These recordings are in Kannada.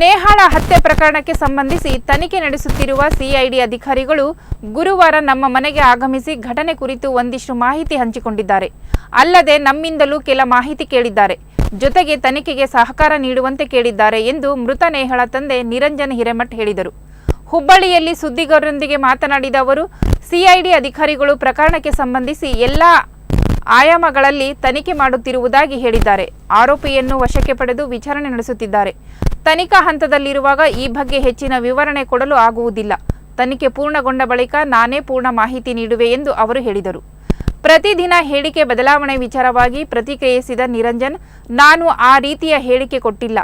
ನೇಹಾಳ ಹತ್ಯೆ ಪ್ರಕರಣಕ್ಕೆ ಸಂಬಂಧಿಸಿ ತನಿಖೆ ನಡೆಸುತ್ತಿರುವ ಸಿಐಡಿ ಅಧಿಕಾರಿಗಳು ಗುರುವಾರ ನಮ್ಮ ಮನೆಗೆ ಆಗಮಿಸಿ ಘಟನೆ ಕುರಿತು ಒಂದಿಷ್ಟು ಮಾಹಿತಿ ಹಂಚಿಕೊಂಡಿದ್ದಾರೆ. ಅಲ್ಲದೆ ನಮ್ಮಿಂದಲೂ ಕೆಲ ಮಾಹಿತಿ ಕೇಳಿದ್ದಾರೆ. ಜೊತೆಗೆ ತನಿಖೆಗೆ ಸಹಕಾರ ನೀಡುವಂತೆ ಕೇಳಿದ್ದಾರೆ ಎಂದು ಮೃತ ನೇಹಳ ತಂದೆ ನಿರಂಜನ್ ಹಿರೇಮಠ್ ಹೇಳಿದರು. ಹುಬ್ಬಳ್ಳಿಯಲ್ಲಿ ಸುದ್ದಿಗಾರರೊಂದಿಗೆ ಮಾತನಾಡಿದ ಅವರು, ಸಿಐಡಿ ಅಧಿಕಾರಿಗಳು ಪ್ರಕರಣಕ್ಕೆ ಸಂಬಂಧಿಸಿ ಎಲ್ಲ ಆಯಾಮಗಳಲ್ಲಿ ತನಿಖೆ ಮಾಡುತ್ತಿರುವುದಾಗಿ ಹೇಳಿದ್ದಾರೆ. ಆರೋಪಿಯನ್ನು ವಶಕ್ಕೆ ಪಡೆದು ವಿಚಾರಣೆ ನಡೆಸುತ್ತಿದ್ದಾರೆ. ತನಿಖಾ ಹಂತದಲ್ಲಿರುವಾಗ ಈ ಬಗ್ಗೆ ಹೆಚ್ಚಿನ ವಿವರಣೆ ಕೊಡಲು ಆಗುವುದಿಲ್ಲ. ತನಿಖೆ ಪೂರ್ಣಗೊಂಡ ಬಳಿಕ ನಾನೇ ಪೂರ್ಣ ಮಾಹಿತಿ ನೀಡುವೆ ಎಂದು ಅವರು ಹೇಳಿದರು. ಪ್ರತಿದಿನ ಹೇಳಿಕೆ ಬದಲಾವಣೆ ವಿಚಾರವಾಗಿ ಪ್ರತಿಕ್ರಿಯಿಸಿದ ನಿರಂಜನ್, ನಾನು ಆ ರೀತಿಯ ಹೇಳಿಕೆ ಕೊಟ್ಟಿಲ್ಲ.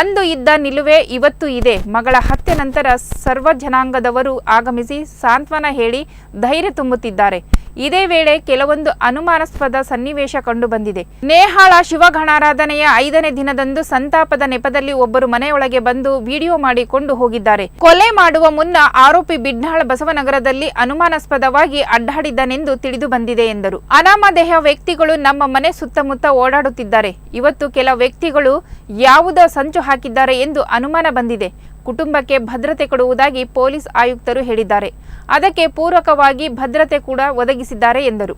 ಅಂದು ಇದ್ದ ನಿಲುವೆ ಇವತ್ತು ಇದೆ. ಮಗಳ ಹತ್ಯೆ ನಂತರ ಸರ್ವ ಜನಾಂಗದವರು ಆಗಮಿಸಿ ಸಾಂತ್ವನ ಹೇಳಿ ಧೈರ್ಯ ತುಂಬುತ್ತಿದ್ದಾರೆ. ಇದೇ ವೇಳೆ ಕೆಲವೊಂದು ಅನುಮಾನಾಸ್ಪದ ಸನ್ನಿವೇಶ ಕಂಡುಬಂದಿದೆ ನೇಹಾಳ ಶಿವಗಣಾರಾಧನೆಯ ಐದನೇ ದಿನದಂದು ಸಂತಾಪದ ನೆಪದಲ್ಲಿ ಒಬ್ಬರು ಮನೆಯೊಳಗೆ ಬಂದು ವಿಡಿಯೋ ಮಾಡಿಕೊಂಡು ಹೋಗಿದ್ದಾರೆ. ಕೊಲೆ ಮಾಡುವ ಮುನ್ನ ಆರೋಪಿ ಬಿಡ್ನಾಳ ಬಸವನಗರದಲ್ಲಿ ಅನುಮಾನಾಸ್ಪದವಾಗಿ ಅಡ್ಡಾಡಿದ್ದನೆಂದು ತಿಳಿದು ಬಂದಿದೆ ಎಂದರು. ಅನಾಮಧೇಯ ವ್ಯಕ್ತಿಗಳು ನಮ್ಮ ಮನೆ ಸುತ್ತಮುತ್ತ ಓಡಾಡುತ್ತಿದ್ದಾರೆ. ಇವತ್ತು ಕೆಲ ವ್ಯಕ್ತಿಗಳು ಯಾವುದೋ ಸಂಚು ಹಾಕಿದ್ದಾರೆ ಎಂದು ಅನುಮಾನ ಬಂದಿದೆ. ಕುಟುಂಬಕ್ಕೆ ಭದ್ರತೆ ಕೊಡುವುದಾಗಿ ಪೊಲೀಸ್ ಆಯುಕ್ತರು ಹೇಳಿದ್ದಾರೆ. ಅದಕ್ಕೆ ಪೂರಕವಾಗಿ ಭದ್ರತೆ ಕೂಡ ಒದಗಿಸಿದ್ದಾರೆ ಎಂದರು.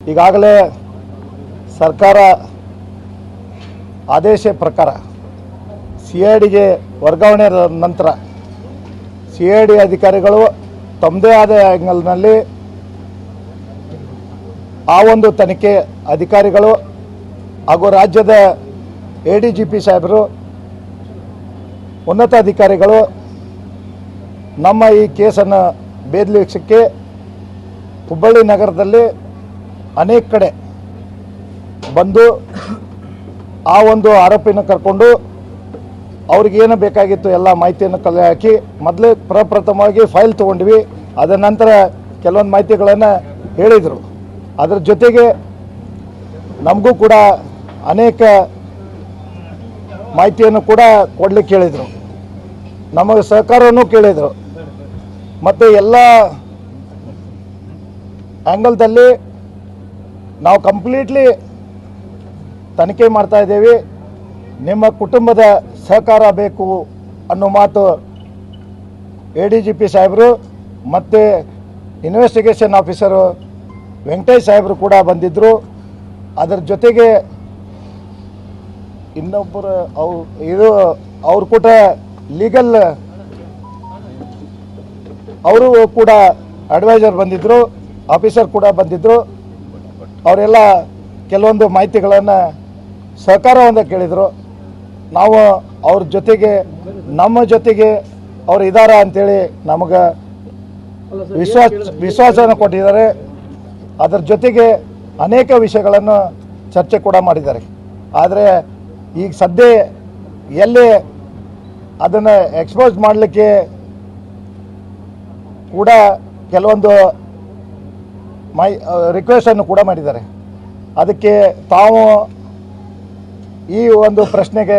ಈಗಾಗಲೇ ಸರ್ಕಾರ ಆದೇಶ ಪ್ರಕಾರ ಸಿ ಐ ಡಿಗೆ ವರ್ಗಾವಣೆ ನಂತರ ಸಿ ಐ ಡಿ ಅಧಿಕಾರಿಗಳು ತಮ್ಮದೇ ಆದ ಆ್ಯಂಗಲ್ನಲ್ಲಿ ಆ ಒಂದು ತನಿಖೆ ಅಧಿಕಾರಿಗಳು ಹಾಗೂ ರಾಜ್ಯದ ಎ ಡಿ ಜಿ ಪಿ ಸಾಹೇಬರು ಉನ್ನತ ಅಧಿಕಾರಿಗಳು ನಮ್ಮ ಈ ಕೇಸನ್ನು ಬೇದಲಿಸಕ್ಕೆ ಹುಬ್ಬಳ್ಳಿ ನಗರದಲ್ಲಿ ಅನೇಕ ಕಡೆ ಬಂದು ಆ ಒಂದು ಆರೋಪಿನ ಕರ್ಕೊಂಡು ಅವ್ರಿಗೇನು ಬೇಕಾಗಿತ್ತು ಎಲ್ಲ ಮಾಹಿತಿಯನ್ನು ಕಲೆ ಹಾಕಿ, ಮೊದಲೇ ಪ್ರಪ್ರಥಮವಾಗಿ ಫೈಲ್ ತೊಗೊಂಡ್ವಿ. ಅದ ನಂತರ ಕೆಲವೊಂದು ಮಾಹಿತಿಗಳನ್ನು ಹೇಳಿದರು. ಅದರ ಜೊತೆಗೆ ನಮಗೂ ಕೂಡ ಅನೇಕ ಮಾಹಿತಿಯನ್ನು ಕೂಡ ಕೊಡಲಿಕ್ಕೆ ಹೇಳಿದರು. ನಮಗೆ ಸಹಕಾರವನ್ನು ಕೇಳಿದರು. ಮತ್ತು ಎಲ್ಲ ಆ್ಯಂಗಲ್ದಲ್ಲಿ ನಾವು ಕಂಪ್ಲೀಟ್ಲಿ ತನಿಖೆ ಮಾಡ್ತಾ ಇದ್ದೀವಿ. ನಿಮ್ಮ ಕುಟುಂಬದ ಸಹಕಾರ ಬೇಕು ಅನ್ನೋ ಮಾತು ಎ ಡಿ ಜಿ ಪಿ ಸಾಹೇಬರು ಮತ್ತು ಇನ್ವೆಸ್ಟಿಗೇಷನ್ ಆಫೀಸರು ವೆಂಕಟೇಶ್ ಸಾಹೇಬರು ಕೂಡ ಬಂದಿದ್ದರು ಅದರ ಜೊತೆಗೆ ಇನ್ನೊಬ್ಬರು ಅವ್ರು ಇದು ಅವ್ರು ಕೂಡ ಲೀಗಲ್ ಅವರು ಕೂಡ ಅಡ್ವೈಸರ್ ಬಂದಿದ್ದರು ಆಫೀಸರ್ ಕೂಡ ಬಂದಿದ್ದರು ಅವರೆಲ್ಲ ಕೆಲವೊಂದು ಮಾಹಿತಿಗಳನ್ನು ಸಹಕಾರವನ್ನು ಕೇಳಿದರು. ನಾವು ಅವ್ರ ಜೊತೆಗೆ, ನಮ್ಮ ಜೊತೆಗೆ ಅವ್ರು ಇದ್ದಾರೆ ಅಂಥೇಳಿ ನಮಗೆ ವಿಶ್ವಾಸ, ವಿಶ್ವಾಸವನ್ನು ಕೊಟ್ಟಿದ್ದಾರೆ. ಅದರ ಜೊತೆಗೆ ಅನೇಕ ವಿಷಯಗಳನ್ನು ಚರ್ಚೆ ಕೂಡ ಮಾಡಿದ್ದಾರೆ. ಆದರೆ ಈಗ ಸದ್ಯ ಎಲ್ಲಿ ಅದನ್ನು ಎಕ್ಸ್ಪೋಸ್ ಮಾಡಲಿಕ್ಕೆ ಕೂಡ ಕೆಲವೊಂದು ಮೈ ರಿಕ್ವೆಸ್ಟನ್ನು ಕೂಡ ಮಾಡಿದ್ದಾರೆ. ಅದಕ್ಕೆ ತಾವು ಈ ಒಂದು ಪ್ರಶ್ನೆಗೆ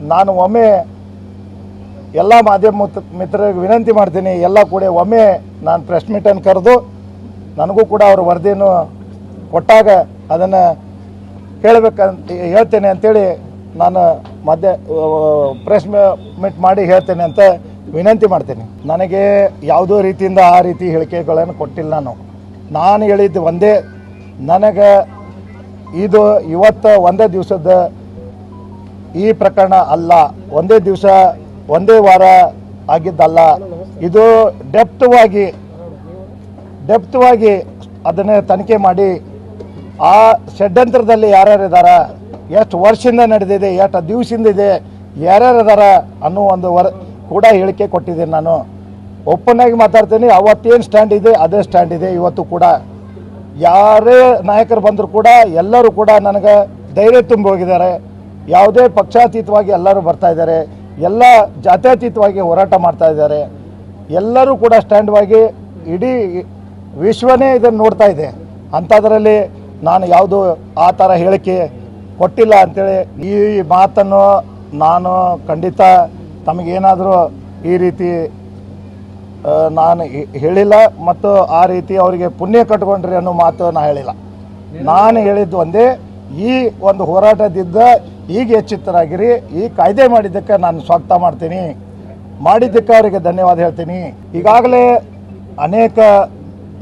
ನಾನು ಒಮ್ಮೆ ಎಲ್ಲ ಮಾಧ್ಯಮ ಮಿತ್- ಮಿತ್ರರಿಗೆ ವಿನಂತಿ ಮಾಡ್ತೀನಿ, ಎಲ್ಲ ಕೂಡ ಒಮ್ಮೆ ನಾನು ಪ್ರೆಸ್ ಮೀಟನ್ನು ಕರೆದು ನನಗೂ ಕೂಡ ಅವರು ವರದಿಯನ್ನು ಕೊಟ್ಟಾಗ ಅದನ್ನು ಹೇಳಬೇಕಂತ ಹೇಳ್ತೇನೆ ಅಂತೇಳಿ ನಾನು ಮಧ್ಯ ಪ್ರೆಸ್ ಮೀಟ್ ಮಾಡಿ ಹೇಳ್ತೇನೆ ಅಂತ ವಿನಂತಿ ಮಾಡ್ತೇನೆ. ನನಗೆ ಯಾವುದೋ ರೀತಿಯಿಂದ ಆ ರೀತಿ ಹೇಳಿಕೆಗಳನ್ನು ಕೊಟ್ಟಿಲ್ಲ ನಾನು. ನಾನು ಹೇಳಿದ್ದು ಒಂದೇ, ನನಗೆ ಇದು ಇವತ್ತು ಒಂದೇ ದಿವಸದ ಈ ಪ್ರಕರಣ ಅಲ್ಲ. ಒಂದೇ ದಿವಸ, ಒಂದೇ ವಾರ ಆಗಿದ್ದಲ್ಲ. ಇದು ಡೆಪ್ತವಾಗಿ ಡೆಪ್ತವಾಗಿ ಅದನ್ನೇ ತನಿಖೆ ಮಾಡಿ ಆ ಷಡ್ಯಂತ್ರದಲ್ಲಿ ಯಾರ್ಯಾರು ಇದಾರ, ಎಷ್ಟು ವರ್ಷದಿಂದ ನಡೆದಿದೆ, ಎಷ್ಟು ದಿವಸದಿಂದ ಇದೆ, ಯಾರ್ಯಾರು ಇದಾರ ಅನ್ನೋ ಒಂದು ವರ, ಕೂಡ ಹೇಳಿಕೆ ಕೊಟ್ಟಿದ್ದೀನಿ ನಾನು. ಓಪನ್ ಆಗಿ ಮಾತಾಡ್ತೀನಿ, ಅವತ್ತೇನು ಸ್ಟ್ಯಾಂಡ್ ಇದೆ, ಅದೇ ಸ್ಟ್ಯಾಂಡ್ ಇದೆ. ಇವತ್ತು ಕೂಡ ಯಾರೇ ನಾಯಕರು ಬಂದರೂ ಕೂಡ ಎಲ್ಲರೂ ಕೂಡ ನನಗೆ ಧೈರ್ಯ ತುಂಬಿ ಹೋಗಿದ್ದಾರೆ. ಯಾವುದೇ ಪಕ್ಷಾತೀತವಾಗಿ ಎಲ್ಲರೂ ಬರ್ತಾ ಇದ್ದಾರೆ. ಎಲ್ಲ ಜಾತ್ಯತೀತವಾಗಿ ಹೋರಾಟ ಮಾಡ್ತಾ ಇದ್ದಾರೆ. ಎಲ್ಲರೂ ಕೂಡ ಸ್ಟ್ಯಾಂಡ್ವಾಗಿ ಇಡೀ ವಿಶ್ವನೇ ಇದನ್ನು ನೋಡ್ತಾ ಇದೆ. ಅಂಥದ್ರಲ್ಲಿ ನಾನು ಯಾವುದು ಆ ಥರ ಹೇಳಿಕೆ ಕೊಟ್ಟಿಲ್ಲ ಅಂತೇಳಿ ಈ ಮಾತನ್ನು ನಾನು ಖಂಡಿತ ತಮಗೇನಾದರೂ ಈ ರೀತಿ ನಾನು ಹೇಳಿಲ್ಲ ಮತ್ತು ಆ ರೀತಿ ಅವರಿಗೆ ಪುಣ್ಯ ಕಟ್ಕೊಂಡ್ರಿ ಅನ್ನೋ ಮಾತು ನಾನು ಹೇಳಿಲ್ಲ. ನಾನು ಹೇಳಿದ್ದು ಒಂದೇ, ಈ ಒಂದು ಹೋರಾಟದಿಂದ ಈಗ ಎಚ್ಚೆತ್ತರಾಗಿರಿ, ಈ ಕಾಯ್ದೆ ಮಾಡಿದ್ದಕ್ಕೆ ನಾನು ಸ್ವಾಗತ ಮಾಡ್ತೀನಿ. ಮಾಡಿದ್ದಕ್ಕೆ ಅವರಿಗೆ ಧನ್ಯವಾದ ಹೇಳ್ತೀನಿ. ಈಗಾಗಲೇ ಅನೇಕ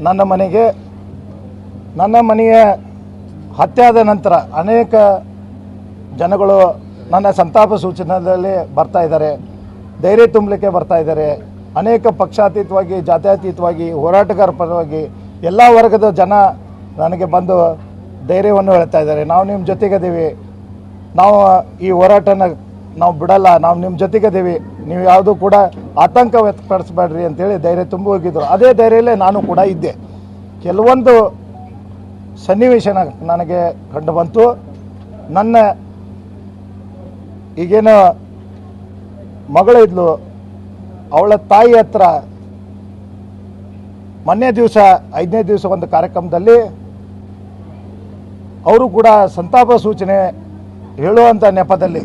ನನ್ನ ಮನೆಗೆ, ನನ್ನ ಮನೆಯ ಹತ್ಯೆ ಆದ ನಂತರ ಅನೇಕ ಜನಗಳು ನನ್ನ ಸಂತಾಪ ಸೂಚನೆಯಲ್ಲಿ ಬರ್ತಾ ಇದ್ದಾರೆ, ಧೈರ್ಯ ತುಂಬಲಿಕ್ಕೆ ಬರ್ತಾ ಇದ್ದಾರೆ. ಅನೇಕ ಪಕ್ಷಾತೀತವಾಗಿ, ಜಾತ್ಯಾತೀತವಾಗಿ, ಹೋರಾಟಗಾರ ಪರವಾಗಿ ಎಲ್ಲ ವರ್ಗದ ಜನ ನನಗೆ ಬಂದು ಧೈರ್ಯವನ್ನು ಹೇಳ್ತಾ ಇದ್ದಾರೆ. ನಾವು ನಿಮ್ಮ ಜೊತೆಗದೀವಿ ನಾವು ಈ ಹೋರಾಟನ ನಾವು ಬಿಡಲ್ಲ, ನಾವು ನಿಮ್ಮ ಜೊತೆಗದೀವಿ ನೀವು ಯಾವುದೂ ಕೂಡ ಆತಂಕ ವ್ಯಕ್ತಪಡಿಸ್ಬೇಡ್ರಿ ಅಂತೇಳಿ ಧೈರ್ಯ ತುಂಬ ಹೋಗಿದ್ರು. ಅದೇ ಧೈರ್ಯಲ್ಲೇ ನಾನು ಕೂಡ ಇದ್ದೆ. ಕೆಲವೊಂದು ಸನ್ನಿವೇಶ ನನಗೆ ಕಂಡು ಬಂತು. ನನ್ನ ಈಗೇನು ಮಗಳಿದ್ಲು ಅವಳ ತಾಯಿ ಹತ್ರ ಮೊನ್ನೆ ದಿವಸ, ಐದನೇ ದಿವಸ ಒಂದು ಕಾರ್ಯಕ್ರಮದಲ್ಲಿ ಅವರು ಕೂಡ ಸಂತಾಪ ಸೂಚನೆ ಹೇಳುವಂಥ ನೆಪದಲ್ಲಿ